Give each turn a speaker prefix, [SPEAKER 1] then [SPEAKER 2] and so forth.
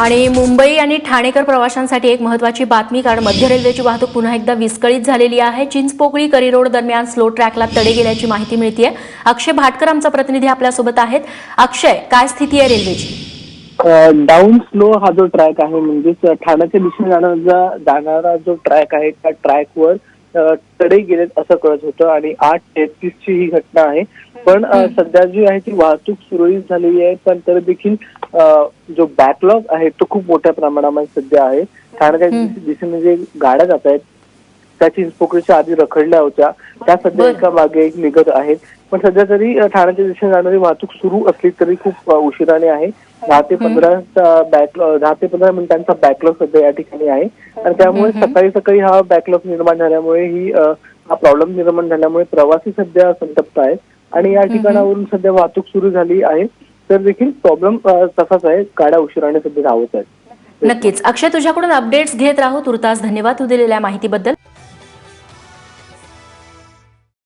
[SPEAKER 1] आणि मुंबई आणि ठाणेकर प्रवाशांसाठी एक महत्वाची बातमी कारण मध्य रेल्वेची वाहतूक पुन्हा एकदा विस्कळीत झालेली आहे. चिंचपोकळी करी रोड दरम्यान स्लो ट्रॅकला तडे गेल्याची माहिती मिळतीये. अक्षय भाटकर आमचा प्रतिनिधी आपल्यासोबत आहेत. अक्षय काय स्थिती आहे रेल्वेची?
[SPEAKER 2] डाऊन स्लो हा जो ट्रॅक आहे म्हणजेच ठाण्याच्या दिशेने जाणारा जाणारा जो ट्रॅक आहे त्या ट्रॅकवर तडे गेलेत असं कळत होतं आणि आठ तेहतीस ची ही घटना आहे. पण सध्या जी आहे ती वाहतूक सुरळीत झालेली आहे पण तर देखील जो बॅकलॉग आहे तो खूप मोठ्या प्रमाणामध्ये सध्या आहे. ठाण्याच्या दिशे- दिशेने जे गाड्या जात आहेत त्या चिंचपोकळीच्या आधी रखडल्या होत्या. त्या सध्या. एका मागे एक निघत आहेत. पण सध्या तरी ठाण्याच्या दिशेने जाणारी वाहतूक सुरू असली तरी खूप उशिराने आहे. दहा ते पंधरा बॅकलॉग दहा ते पंधरा मिनिटांचा बॅकलॉग सध्या या ठिकाणी आहे. आणि त्यामुळे सकाळी सकाळी हा बॅकलॉग निर्माण झाल्यामुळे ही हा प्रॉब्लेम निर्माण झाल्यामुळे प्रवासी सध्या संतप्त आहेत. आणि या ठिकाणावरून सध्या वाहतूक सुरू झाली आहे. तर देखील प्रॉब्लेम तसाच आहे. गाड्या उशिराने सध्या धावत आहेत.
[SPEAKER 1] नक्कीच. अक्षय तुझ्याकडून अपडेट्स घेत राहू. तुर्तास धन्यवाद तू दिलेल्या माहितीबद्दल.